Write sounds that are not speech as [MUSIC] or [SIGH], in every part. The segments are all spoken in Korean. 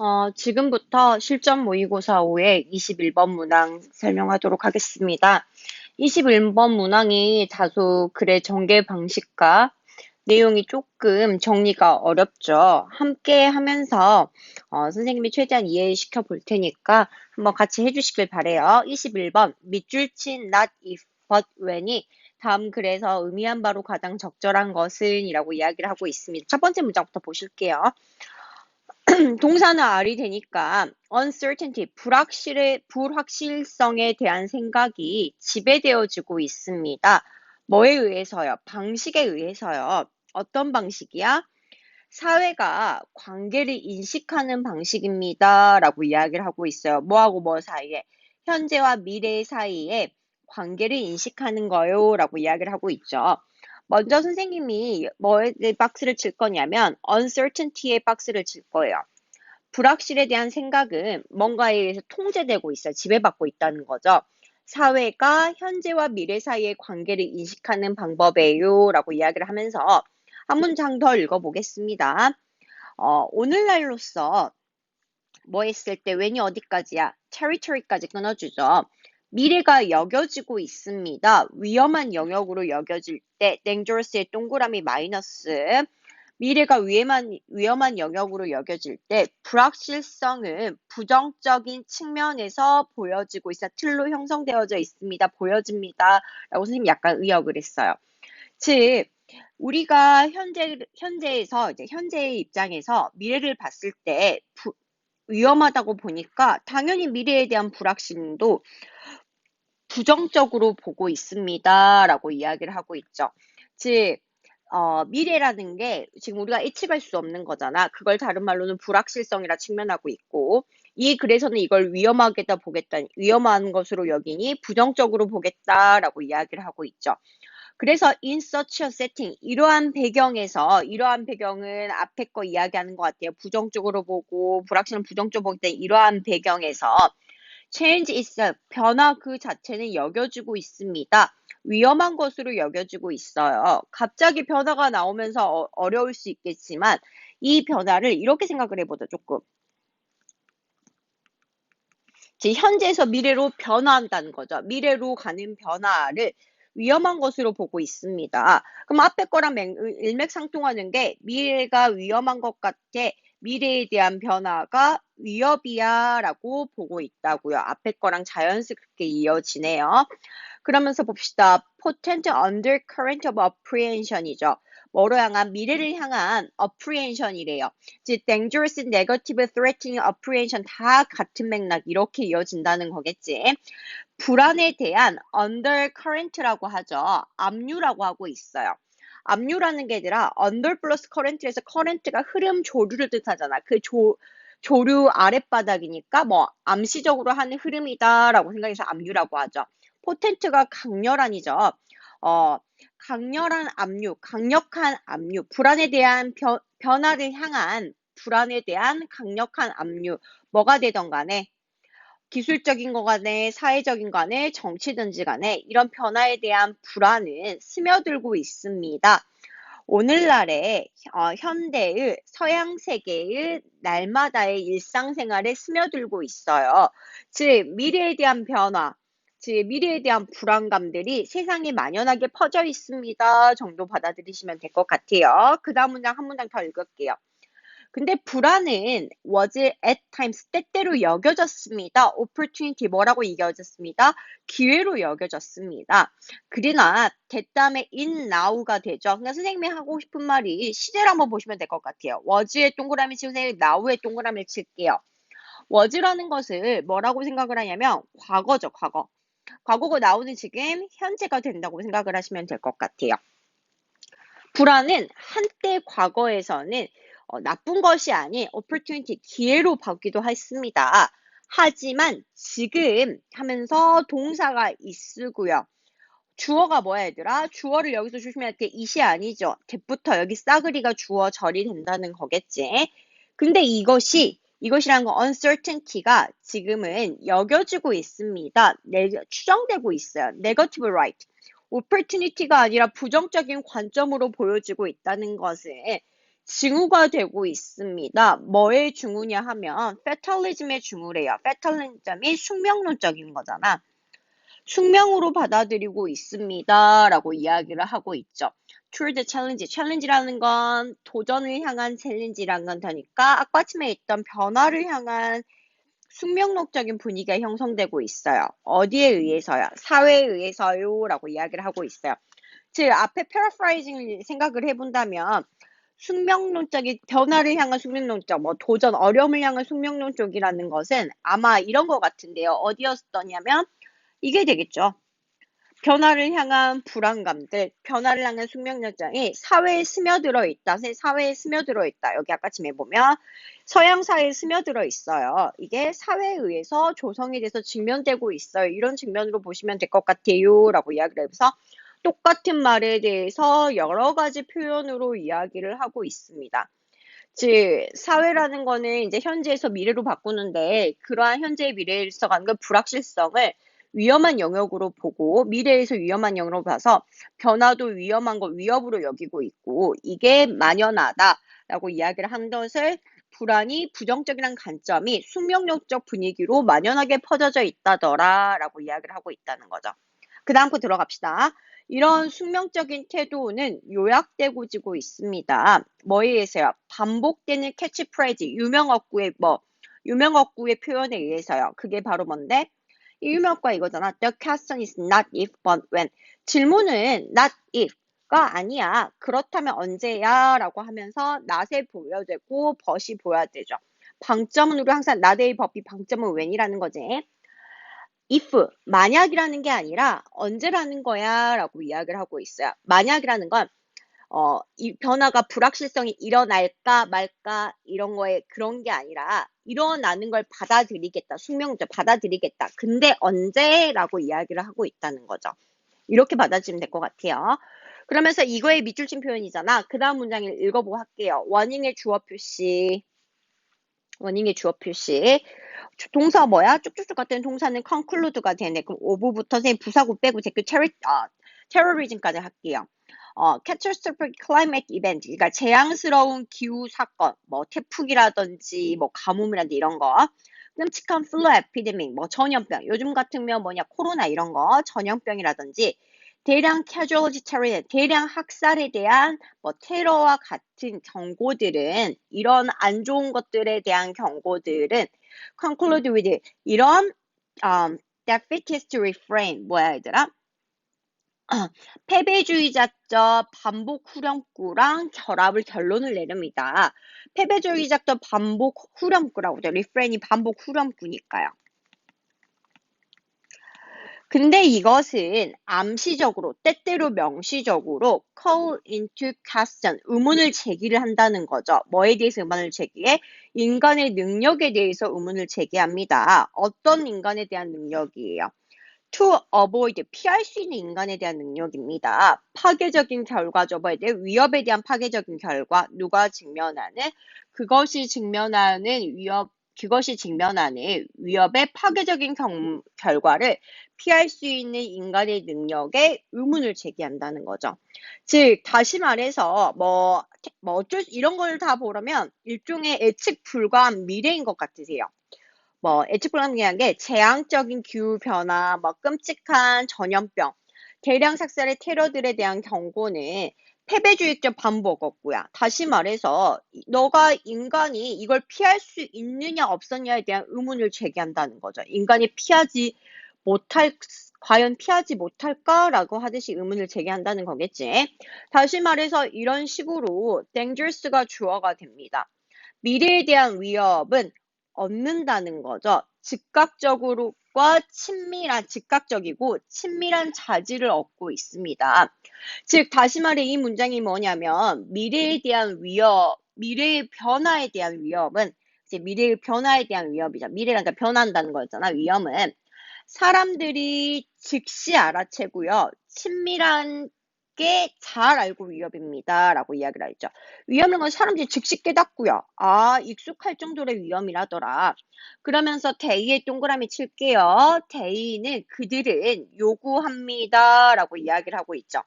어, 지금부터 실전 모의고사 5의 21번 문항 설명하도록 하겠습니다. 21번 문항이 다소 글의 전개 방식과 내용이 조금 정리가 어렵죠. 함께 하면서 어, 선생님이 최대한 이해시켜 볼 테니까 한번 같이 해주시길 바래요. 21번 밑줄 친 not if but when이 다음 글에서 의미한 바로 가장 적절한 것은 이라고 이야기를 하고 있습니다. 첫 번째 문장부터 보실게요. [CLEARS THROAT] 동사는 R이 되니까 uncertainty, 불확실의, 불확실성에 대한 생각이 지배되어지고 있습니다. 뭐에 의해서요? 방식에 의해서요. 어떤 방식이야? 사회가 관계를 인식하는 방식입니다. 라고 이야기를 하고 있어요. 뭐하고 뭐 사이에? 현재와 미래 사이에 관계를 인식하는 거요. 라고 이야기를 하고 있죠. 먼저 선생님이 뭐에 박스를 칠 거냐면 uncertainty의 박스를 칠 거예요. 불확실에 대한 생각은 뭔가에 의해서 통제되고 있어요. 지배받고 있다는 거죠. 사회가 현재와 미래 사이의 관계를 인식하는 방법이에요. 라고 이야기를 하면서 한 문장 더 읽어보겠습니다. 어, 오늘날로서 뭐 했을 때 웬이 어디까지야? territory까지 끊어주죠. 미래가 여겨지고 있습니다. 위험한 영역으로 여겨질 때 dangerous의 동그라미 마이너스 미래가 위험한, 위험한 영역으로 여겨질 때 불확실성은 부정적인 측면에서 보여지고 있어 틀로 형성되어져 있습니다. 보여집니다. 라고 선생님이 약간 의역을 했어요. 즉 우리가 현재 현재에서 이제 현재의 입장에서 미래를 봤을 때 부, 위험하다고 보니까 당연히 미래에 대한 불확실도 부정적으로 보고 있습니다. 라고 이야기를 하고 있죠. 즉, 어, 미래라는 게 지금 우리가 예측할 수 없는 거잖아. 그걸 다른 말로는 불확실성이라 측면하고 있고, 이 글에서는 이걸 위험하게다 보겠다, 위험한 것으로 여기니 부정적으로 보겠다라고 이야기를 하고 있죠. 그래서 in such 이러한 배경에서 이러한 배경은 앞에 거 이야기하는 것 같아요. 부정적으로 보고 불확실한 부정적으로 보기 때문에 이러한 배경에서 change itself, 변화 그 자체는 여겨지고 있습니다. 위험한 것으로 여겨지고 있어요. 갑자기 변화가 나오면서 어, 려울 수 있겠지만 이 변화를 이렇게 생각을 해보자 조금. 현재에서 미래로 변화한다는 거죠. 미래로 가는 변화를 위험한 것으로 보고 있습니다. 그럼 앞에 거랑 일맥상통하는 게 미래가 위험한 것 같아. 미래에 대한 변화가 위협이야 라고 보고 있다고요. 앞에 거랑 자연스럽게 이어지네요. 그러면서 봅시다. potent undercurrent of apprehension이죠. 뭐로 향한 미래를 향한 apprehension이래요. 즉 dangerous, negative, threatening, apprehension 다 같은 맥락 이렇게 이어진다는 거겠지. 불안에 대한 undercurrent라고 하죠. 압류라고 하고 있어요. 압류라는 게 아니라 under 플러스 current에서 current가 흐름 조류를 뜻하잖아. 그 조, 조류 아랫바닥이니까 뭐 암시적으로 하는 흐름이다라고 생각해서 압류라고 하죠. 포텐트가 강렬한이죠. 어, 강렬한 압류, 강력한 압류, 불안에 대한 변, 변화를 향한 불안에 대한 강력한 압류, 뭐가 되던 간에 기술적인 거 간에 사회적인 간에 정치든지 간에 이런 변화에 대한 불안은 스며들고 있습니다. 오늘날의 어, 현대의 서양 세계의 날마다의 일상생활에 스며들고 있어요. 즉 미래에 대한 변화, 즉 미래에 대한 불안감들이 세상에 만연하게 퍼져 있습니다. 정도 받아들이시면 될 것 같아요. 그 다음 문장 한 문장 더 읽을게요. 근데 불안은 was at times 때때로 여겨졌습니다. opportunity 뭐라고 이겨졌습니다. 기회로 여겨졌습니다. 그러나 대담에 in now가 되죠. 그러니까 선생님이 하고 싶은 말이 시제를 한번 보시면 될 것 같아요. was의 동그라미 치우세요. now의 동그라미를 칠게요. was라는 것을 뭐라고 생각을 하냐면 과거죠. 과거. 과거가 나오는 지금 현재가 된다고 생각을 하시면 될 것 같아요. 불안은 한때 과거에서는 어, 나쁜 것이 아닌 opportunity, 기회로 받기도 했습니다. 하지만 지금 하면서 동사가 있으고요. 주어가 뭐야 얘들아? 주어를 여기서 조심해야 돼. 이시 아니죠. 대부터 여기 싸그리가 주어 절이 된다는 거겠지. 근데 이것이 이것이란 건 uncertainty가 지금은 여겨지고 있습니다. 네, 추정되고 있어요. negative right. opportunity가 아니라 부정적인 관점으로 보여지고 있다는 것은 징후가 되고 있습니다. 뭐의 징후냐 하면 페탈리즘의 징후래요. 페탈리즘이 숙명론적인 거잖아. 숙명으로 받아들이고 있습니다. 라고 이야기를 하고 있죠. True the challenge. challenge라는 건 도전을 향한 챌린지라는 건 되니까 아까쯤에 있던 변화를 향한 숙명론적인 분위기가 형성되고 있어요. 어디에 의해서요? 사회에 의해서요? 라고 이야기를 하고 있어요. 즉 앞에 패러프라이징을 생각을 해본다면 숙명론적인 변화를 향한 숙명론적, 뭐 도전, 어려움을 향한 숙명론적이라는 것은 아마 이런 것 같은데요. 어디였더냐면 이게 되겠죠. 변화를 향한 불안감들, 변화를 향한 숙명열정이 사회에 스며들어 있다. 사회에 스며들어 있다. 여기 아까쯤에 보면 서양 사회에 스며들어 있어요. 이게 사회에 의해서 조성이 돼서 직면되고 있어요. 이런 측면으로 보시면 될 것 같아요. 라고 이야기를 해서 똑같은 말에 대해서 여러 가지 표현으로 이야기를 하고 있습니다. 즉, 사회라는 거는 이제 현재에서 미래로 바꾸는데 그러한 현재의 미래에서 가는 그 불확실성을 위험한 영역으로 보고 미래에서 위험한 영역으로 봐서 변화도 위험한 거 위협으로 여기고 있고 이게 만연하다라고 이야기를 한 것을 불안이 부정적이란 관점이 숙명력적 분위기로 만연하게 퍼져져 있다더라라고 이야기를 하고 있다는 거죠. 그 다음 거 들어갑시다. 이런 숙명적인 태도는 요약되고 지고 있습니다. 뭐에 의해서요? 반복되는 캐치프레이즈, 유명어구의 뭐 유명어구의 표현에 의해서요. 그게 바로 뭔데? 유명과 이거잖아. The question is not if but when. 질문은 not if가 아니야. 그렇다면 언제야? 라고 하면서 not에 보여야 되고 but이 보여야 되죠. 방점은 우리 항상 not의 법이 방점은 when이라는 거지. if 만약이라는 게 아니라 언제라는 거야 라고 이야기를 하고 있어요. 만약이라는 건 어, 이 변화가 불확실성이 일어날까 말까 이런 거에 그런 게 아니라 일어나는 걸 받아들이겠다. 숙명적 받아들이겠다. 근데 언제라고 이야기를 하고 있다는 거죠. 이렇게 받아들이면 될 것 같아요. 그러면서 이거의 밑줄친 표현이잖아. 그 다음 문장을 읽어보고 할게요. 원인의 주어 표시. 원인의 주어 표시. 동사 뭐야? 쭉쭉쭉 같은 동사는 conclude가 되네. 그럼 오부부터 세 부사구 빼고 제그 테리, 아, 테러리즘까지 할게요. 어, catastrophic climate event, 그러니까 재앙스러운 기후 사건, 뭐 태풍이라든지 뭐 가뭄이라든지 이런 거, 끔찍한 플루 에피데믹, 뭐 전염병, 요즘 같으면 뭐냐 코로나 이런 거, 전염병이라든지. 대량 casualty terror, 대량 학살에 대한 뭐 테러와 같은 경고들은 이런 안 좋은 것들에 대한 경고들은 conclude with 이런 um, defeatist refrain. 뭐야 얘들아? [CLEARS THROAT] 패배주의자적 반복 후렴구랑 결합을 결론을 내립니다. 패배주의자적 반복 후렴구라고 죠 리프레인이 반복 후렴구니까요. 근데 이것은 암시적으로 때때로 명시적으로 call into question 의문을 제기를 한다는 거죠. 뭐에 대해서 의문을 제기해? 인간의 능력에 대해서 의문을 제기합니다. 어떤 인간에 대한 능력이에요? To avoid 피할 수 있는 인간에 대한 능력입니다. 파괴적인 결과죠. 뭐에 대해 위협에 대한 파괴적인 결과 누가 직면하는 그것이 직면하는 위협 그것이 직면하는 위협의 파괴적인 경, 결과를 피할 수 있는 인간의 능력에 의문을 제기한다는 거죠. 즉 다시 말해서 뭐, 뭐 어쩔 수, 이런 걸 다 보려면 일종의 예측 불가한 미래인 것 같으세요. 뭐 예측 불가능한 게 재앙적인 기후 변화, 뭐 끔찍한 전염병, 대량 삭살의 테러들에 대한 경고는 패배주의적 반복 없고요. 다시 말해서 너가 인간이 이걸 피할 수 있느냐 없었냐에 대한 의문을 제기한다는 거죠. 인간이 피하지 못할 과연 피하지 못할까라고 하듯이 의문을 제기한다는 거겠지. 다시 말해서 이런 식으로 dangerous가 주어가 됩니다. 미래에 대한 위협은 얻는다는 거죠. 즉각적으로과 친밀한, 즉각적이고 친밀한 자질을 얻고 있습니다. 즉, 다시 말해 이 문장이 뭐냐면, 미래에 대한 위협, 미래의 변화에 대한 위협은, 이제 미래의 변화에 대한 위협이죠. 미래라는 게 변한다는 거였잖아, 위험은. 사람들이 즉시 알아채고요. 친밀한 잘 알고 위협입니다. 라고 이야기를 했죠. 위험인 건 사람들이 즉시 깨닫고요. 아, 익숙할 정도의 위험이라더라. 그러면서 대의에 동그라미 칠게요. 대의는 그들은 요구합니다. 라고 이야기를 하고 있죠.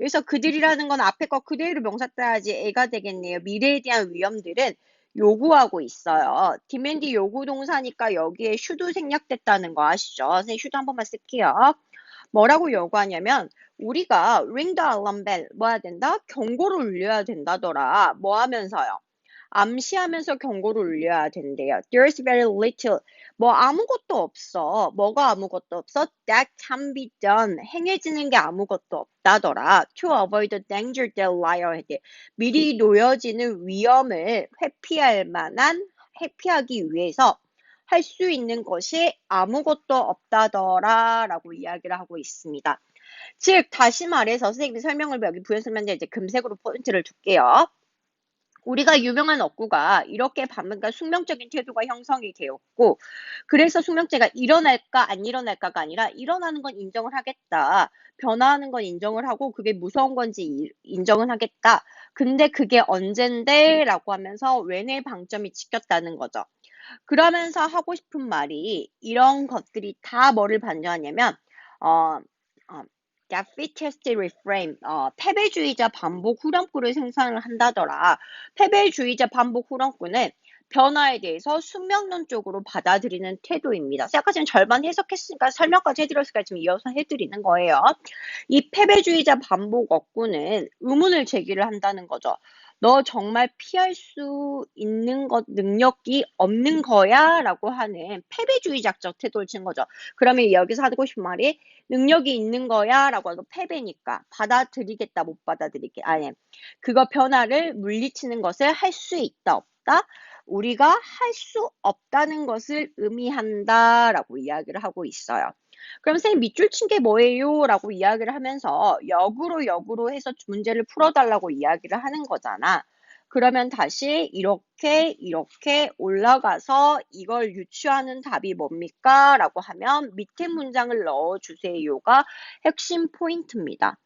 여기서 그들이라는 건 앞에 거 그대로 명사 따야지 애가 되겠네요. 미래에 대한 위험들은 요구하고 있어요. 디맨디 요구 동사니까 여기에 슈도 생략됐다는 거 아시죠? 선생님 슈도 한 번만 쓸게요. 뭐라고 요구하냐면 우리가 ring the alarm bell 뭐 해야 된다? 경고를 울려야 된다더라. 뭐 하면서요? 암시하면서 경고를 울려야 된대요. There's very little. 뭐 아무것도 없어. 뭐가 아무것도 없어? That can be done. 행해지는 게 아무것도 없다더라. To avoid the danger that lie ahead. 미리 놓여지는 위험을 회피할 만한, 회피하기 위해서 할 수 있는 것이 아무것도 없다더라 라고 이야기를 하고 있습니다. 즉, 다시 말해서 선생님이 설명을 여기 부연 설명제 이제 금색으로 포인트를 줄게요. 우리가 유명한 억구가 이렇게 반면과 숙명적인 태도가 형성이 되었고 그래서 숙명제가 일어날까 안 일어날까가 아니라 일어나는 건 인정을 하겠다. 변화하는 건 인정을 하고 그게 무서운 건지 인정을 하겠다. 근데 그게 언젠데? 라고 하면서 외뇌 방점이 찍혔다는 거죠. 그러면서 하고 싶은 말이 이런 것들이 다 뭐를 반영하냐면 어, 어 defeatist refrain, 어, 패배주의자 반복 후렴구를 생산을 한다더라. 패배주의자 반복 후렴구는 변화에 대해서 숙명론적으로 받아들이는 태도입니다. 아까 지금 절반 해석했으니까 설명까지 해드렸으니까 지금 이어서 해드리는 거예요. 이 패배주의자 반복 억구는 의문을 제기를 한다는 거죠. 너 정말 피할 수 있는 것 능력이 없는 거야? 라고 하는 패배주의작적 태도를 친 거죠. 그러면 여기서 하고 싶은 말이 능력이 있는 거야? 라고 하고 패배니까 받아들이겠다 못 받아들이게 아니 그거 변화를 물리치는 것을 할 수 있다 없다 우리가 할 수 없다는 것을 의미한다 라고 이야기를 하고 있어요. 그럼 선생님 밑줄 친 게 뭐예요? 라고 이야기를 하면서 역으로 역으로 해서 문제를 풀어달라고 이야기를 하는 거잖아. 그러면 다시 이렇게 이렇게 올라가서 이걸 유추하는 답이 뭡니까? 라고 하면 밑에 문장을 넣어주세요가 핵심 포인트입니다.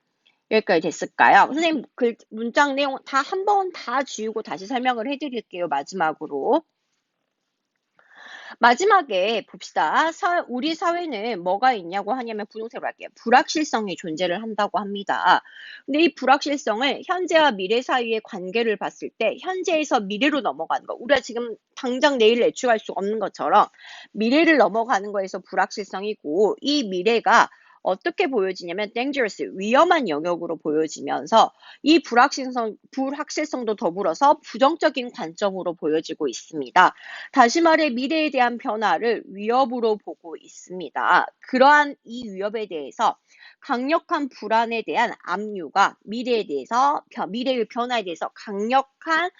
여기까지 됐을까요? 선생님 그 문장 내용 다 한 번 다 지우고 다시 설명을 해드릴게요. 마지막으로. 마지막에 봅시다. 사, 우리 사회는 뭐가 있냐고 하냐면 분홍색으로 할게요. 불확실성이 존재를 한다고 합니다. 근데 이 불확실성을 현재와 미래 사이의 관계를 봤을 때 현재에서 미래로 넘어가는 거. 우리가 지금 당장 내일 예측할 수 없는 것처럼 미래를 넘어가는 거에서 불확실성이고 이 미래가 어떻게 보여지냐면 dangerous 위험한 영역으로 보여지면서 이 불확실성 불확실성도 더불어서 부정적인 관점으로 보여지고 있습니다. 다시 말해 미래에 대한 변화를 위협으로 보고 있습니다. 그러한 이 위협에 대해서 강력한 불안에 대한 압류가 미래에 대해서 미래의 변화에 대해서 강력한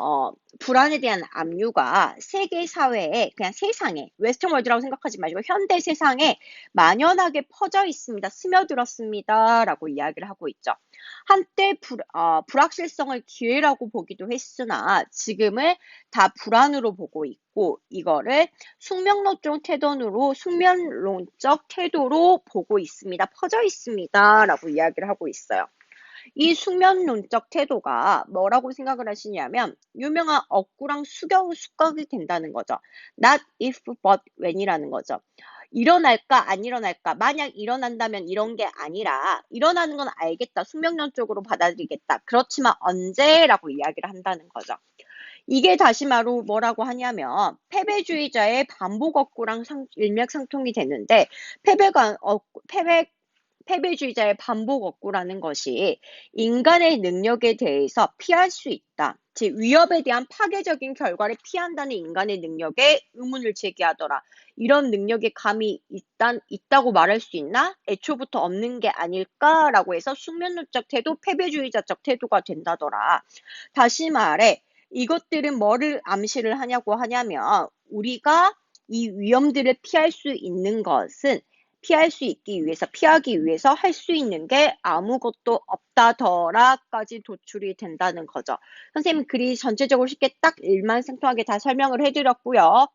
어, 불안에 대한 압류가 세계 사회에 그냥 세상에 웨스턴 월드라고 생각하지 마시고 현대 세상에 만연하게 퍼져 있습니다. 스며들었습니다. 라고 이야기를 하고 있죠. 한때 불, 어, 불확실성을 기회라고 보기도 했으나 지금은 다 불안으로 보고 있고 이거를 숙명론적 태도로 숙면론적 태도로 보고 있습니다. 퍼져 있습니다. 라고 이야기를 하고 있어요. 이 숙면론적 태도가 뭐라고 생각을 하시냐면 유명한 억구랑 수경 숙각이 된다는 거죠. Not if but when이라는 거죠. 일어날까 안 일어날까 만약 일어난다면 이런 게 아니라 일어나는 건 알겠다 숙명론적으로 받아들이겠다 그렇지만 언제라고 이야기를 한다는 거죠. 이게 다시 말로 뭐라고 하냐면 패배주의자의 반복 억구랑 일맥상통이 되는데 패배가 어, 패배 패배주의자의 반복 억구라는 것이 인간의 능력에 대해서 피할 수 있다. 즉 위협에 대한 파괴적인 결과를 피한다는 인간의 능력에 의문을 제기하더라. 이런 능력이 감히 있단, 있다고 말할 수 있나? 애초부터 없는 게 아닐까라고 해서 숙면론적 태도, 패배주의자적 태도가 된다더라. 다시 말해 이것들은 뭐를 암시를 하냐고 하냐면 우리가 이 위험들을 피할 수 있는 것은 피할 수 있기 위해서, 피하기 위해서 할 수 있는 게 아무것도 없다더라까지 도출이 된다는 거죠. 선생님 글이 전체적으로 쉽게 딱 일만생통하게 다 설명을 해드렸고요.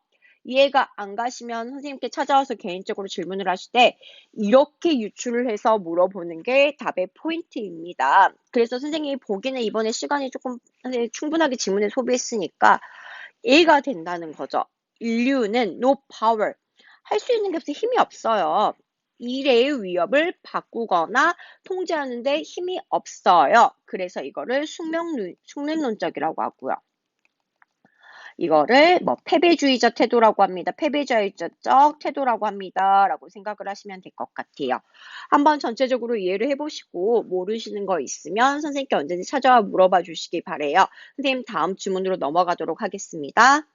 이해가 안 가시면 선생님께 찾아와서 개인적으로 질문을 때 이렇게 유출을 해서 물어보는 게 답의 포인트입니다. 그래서 선생님이 보기는 이번에 시간이 조금 충분하게 질문에 소비했으니까 이해가 된다는 거죠. 인류는 no power, 할 수 있는 게 없어 힘이 없어요. 미래의 위협을 바꾸거나 통제하는데 힘이 없어요. 그래서 이거를 숙명론, 숙명론적이라고 하고요. 이거를 뭐 패배주의자 태도라고 합니다. 패배주의자적 태도라고 합니다. 라고 생각을 하시면 될 것 같아요. 한번 전체적으로 이해를 해보시고 모르시는 거 있으면 선생님께 언제든지 찾아와 물어봐 주시기 바래요. 선생님 다음 주문으로 넘어가도록 하겠습니다.